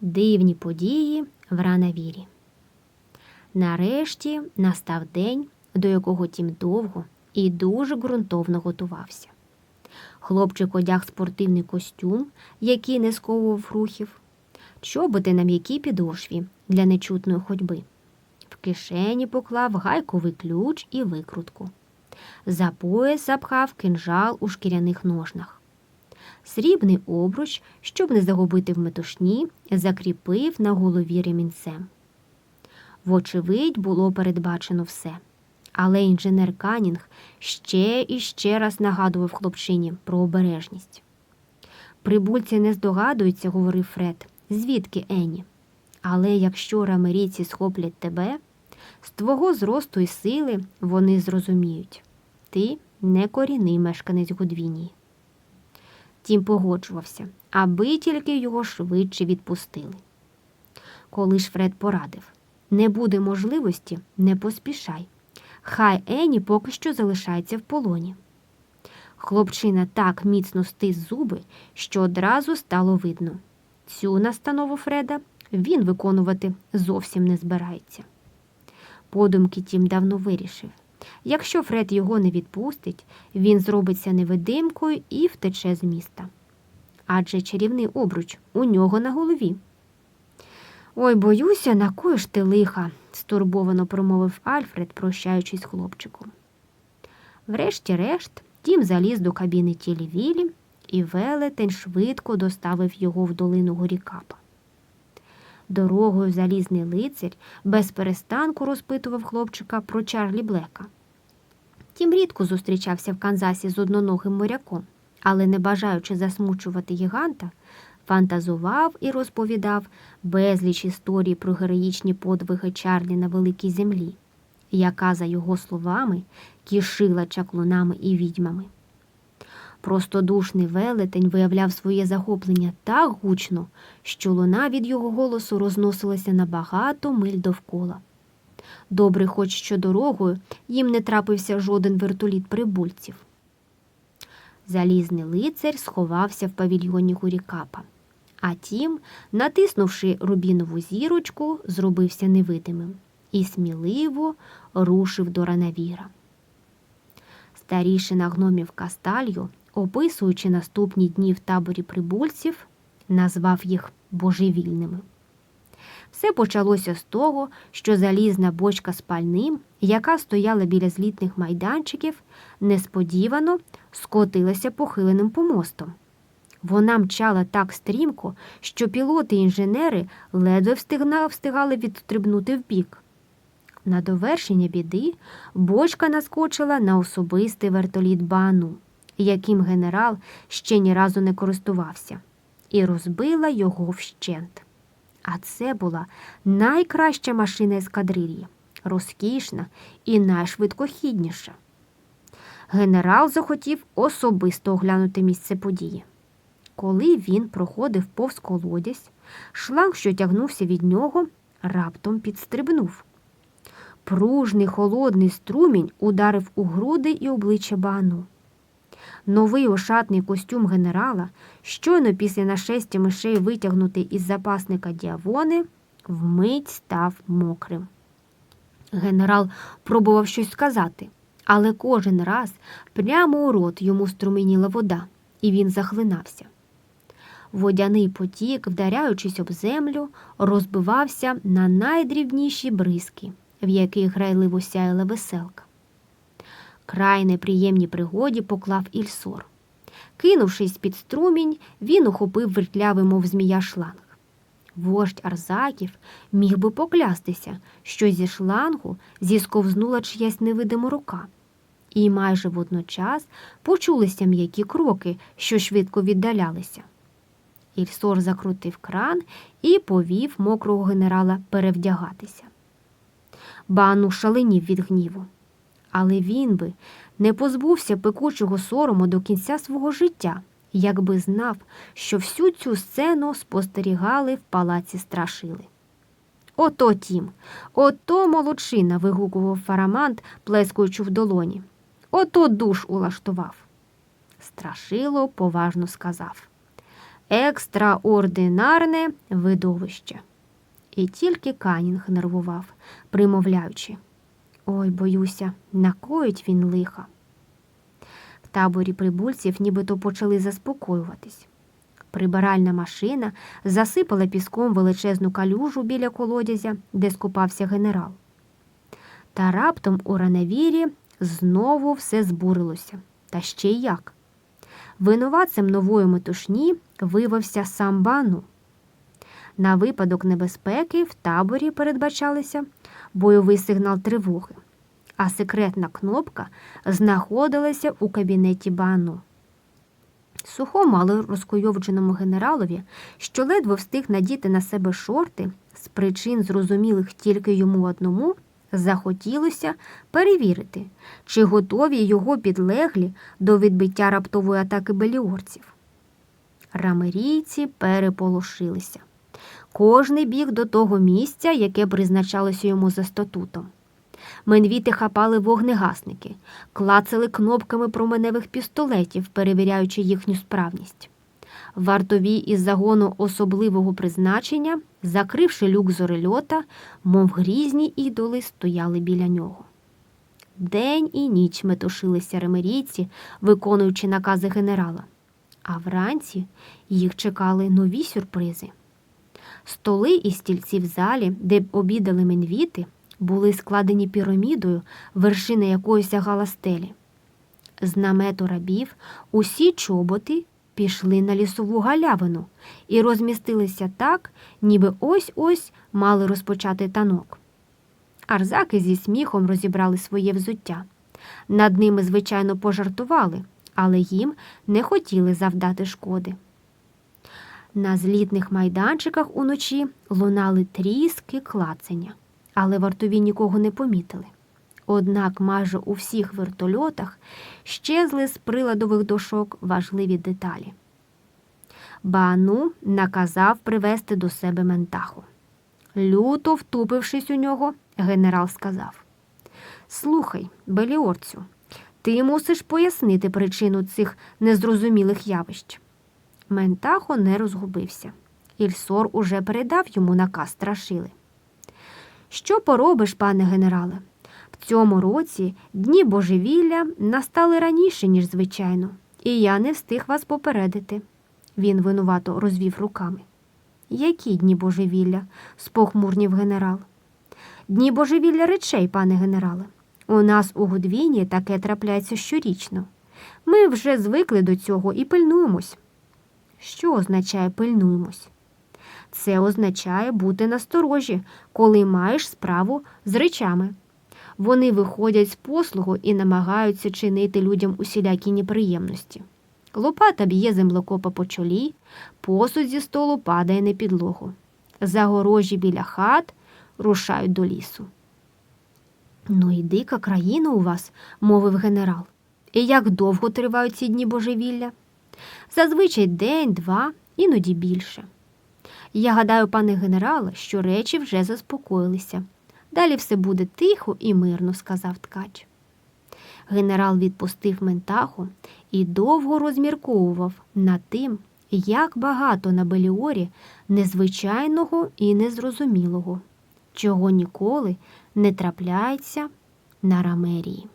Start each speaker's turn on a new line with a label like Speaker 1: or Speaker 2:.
Speaker 1: Дивні події в ранавірі. Нарешті настав день, до якого тім довго і дуже ґрунтовно готувався. Хлопчик одяг спортивний костюм, який не сковував рухів, чоботи на м'якій підошві для нечутної ходьби. В кишені поклав гайковий ключ і викрутку. За пояс запхав кинжал у шкіряних ножнах. Срібний обруч, щоб не загубити в метушні, закріпив на голові ремінцем. Вочевидь, було передбачено все. Але інженер Канінг ще і ще раз нагадував хлопчині про обережність. Прибульці не здогадуються, говорив Фред, звідки Ені. Але якщо рамерійці схоплять тебе, з твого зросту і сили вони зрозуміють. Ти не корінний мешканець Гудвінії. Тім погоджувався, аби тільки його швидше відпустили. Коли ж Фред порадив не буде можливості, не поспішай. Хай Ені поки що залишається в полоні. Хлопчина так міцно стис зуби, що одразу стало видно. Цю настанову Фреда він виконувати зовсім не збирається. Подумки тім давно вирішив. Якщо Фред його не відпустить, він зробиться невидимкою і втече з міста. Адже чарівний обруч у нього на голові. Ой, боюся, на кої ж ти лиха, стурбовано промовив Альфред, прощаючись з хлопчиком. Врешті-решт, тім заліз до кабіни тілі Вілі, і велетень швидко доставив його в долину горікапа. Дорогою залізний лицар без перестанку розпитував хлопчика про Чарлі Блека. Тім рідко зустрічався в Канзасі з одноногим моряком, але, не бажаючи засмучувати гіганта, фантазував і розповідав безліч історій про героїчні подвиги Чарлі на великій землі, яка, за його словами, кишила чаклунами і відьмами. Простодушний велетень виявляв своє захоплення так гучно, що луна від його голосу розносилася на багато миль довкола. Добре, хоч що дорогою їм не трапився жоден вертоліт прибульців. Залізний лицар сховався в павільйоні Гурікапа, а тім, натиснувши рубінову зірочку, зробився невидимим і сміливо рушив до ранавіра. Старішина гномів Касталью, описуючи наступні дні в таборі прибульців, назвав їх божевільними. Все почалося з того, що залізна бочка з пальним, яка стояла біля злітних майданчиків, несподівано скотилася похиленим помостом. Вона мчала так стрімко, що пілоти і інженери ледве встигали відстрибнути вбік. На довершення біди бочка наскочила на особистий вертоліт Баану, яким генерал ще ні разу не користувався, і розбила його вщент. А це була найкраща машина ескадрильї, розкішна і найшвидкохідніша. Генерал захотів особисто оглянути місце події. Коли він проходив повз колодязь, шланг, що тягнувся від нього, раптом підстрибнув. Пружний холодний струмінь ударив у груди і обличчя Баану. Новий ошатний костюм генерала, щойно після нашестя мишей витягнутий із запасника діавони, вмить став мокрим. Генерал пробував щось сказати, але кожен раз прямо у рот йому струменіла вода, і він захлинався. Водяний потік, вдаряючись об землю, розбивався на найдрібніші бризки, в яких грайливо сяяла веселка. Край неприємній пригоді поклав Ільсор. Кинувшись під струмінь, він ухопив вертлявий, мов змія шланг. Вождь Арзаків міг би поклястися, що зі шлангу зісковзнула чиясь невидима рука, і майже водночас почулися м'які кроки, що швидко віддалялися. Ільсор закрутив кран і повів мокрого генерала перевдягатися. Бану шаленів від гніву. Але він би не позбувся пекучого сорому до кінця свого життя, якби знав, що всю цю сцену спостерігали в палаці страшили. Ото тім, ото молодчина. вигукував фарамант, плескаючи в долоні. Ото душ улаштував. Страшило поважно сказав. екстраординарне видовище. І тільки Канінг нервував, примовляючи Ой, боюся, накоїть він лиха. В таборі прибульців нібито почали заспокоюватись. Прибиральна машина засипала піском величезну калюжу біля колодязя, де скупався генерал. Та раптом у раневірі знову все збурилося. Та ще й як. Винуватцем нової метушні виявився сам Бану. На випадок небезпеки в таборі передбачалися бойовий сигнал тривоги, а секретна кнопка знаходилася у кабінеті Бану. Сухому, але розкойовдженому генералові, що ледве встиг надіти на себе шорти, з причин, зрозумілих тільки йому одному, захотілося перевірити, чи готові його підлеглі до відбиття раптової атаки беліорців. Рамерійці переполошилися. Кожний біг до того місця, яке призначалося йому за статутом. Менвіти хапали вогнегасники, клацали кнопками променевих пістолетів, перевіряючи їхню справність. Вартові із загону особливого призначення, закривши люк зорельота, мов грізні ідоли, стояли біля нього. День і ніч метушилися ремерійці, виконуючи накази генерала, а вранці їх чекали нові сюрпризи. Столи і стільці в залі, де обідали менвіти, були складені пірамідою, вершина якої сягала стелі. З намету рабів усі чоботи пішли на лісову галявину і розмістилися так, ніби ось-ось мали розпочати танок. Арзаки зі сміхом розібрали своє взуття. Над ними, звичайно, пожартували, але їм не хотіли завдати шкоди. На злітних майданчиках уночі лунали тріски клацання, але вартові нікого не помітили. Однак майже у всіх вертольотах щезли з приладових дошок важливі деталі. Бану наказав привести до себе ментаху. Люто втупившись у нього, генерал сказав: Слухай, Беліорцю, ти мусиш пояснити причину цих незрозумілих явищ. Ментахо не розгубився. Ільсор уже передав йому наказ страшили. Що поробиш, пане генерале? В цьому році дні божевілля настали раніше, ніж звичайно, і я не встиг вас попередити. Він винувато розвів руками. Які дні божевілля? спохмурнів генерал. Дні божевілля речей, пане генерале. У нас у Гудвіні таке трапляється щорічно. Ми вже звикли до цього і пильнуємось. Що означає пильнуємось? Це означає бути насторожі, коли маєш справу з речами. Вони виходять з послугу і намагаються чинити людям усілякі неприємності. Лопата б'є землекопа по чолі, посуд зі столу падає на підлогу. Загорожі біля хат рушають до лісу. Ну і дика країна у вас, мовив генерал. І як довго тривають ці дні божевілля? Зазвичай день, два, іноді більше. Я гадаю, пане генерале, що речі вже заспокоїлися. Далі все буде тихо і мирно, сказав ткач. Генерал відпустив ментаху і довго розмірковував над тим, як багато на Беліорі незвичайного і незрозумілого, чого ніколи не трапляється на рамерії.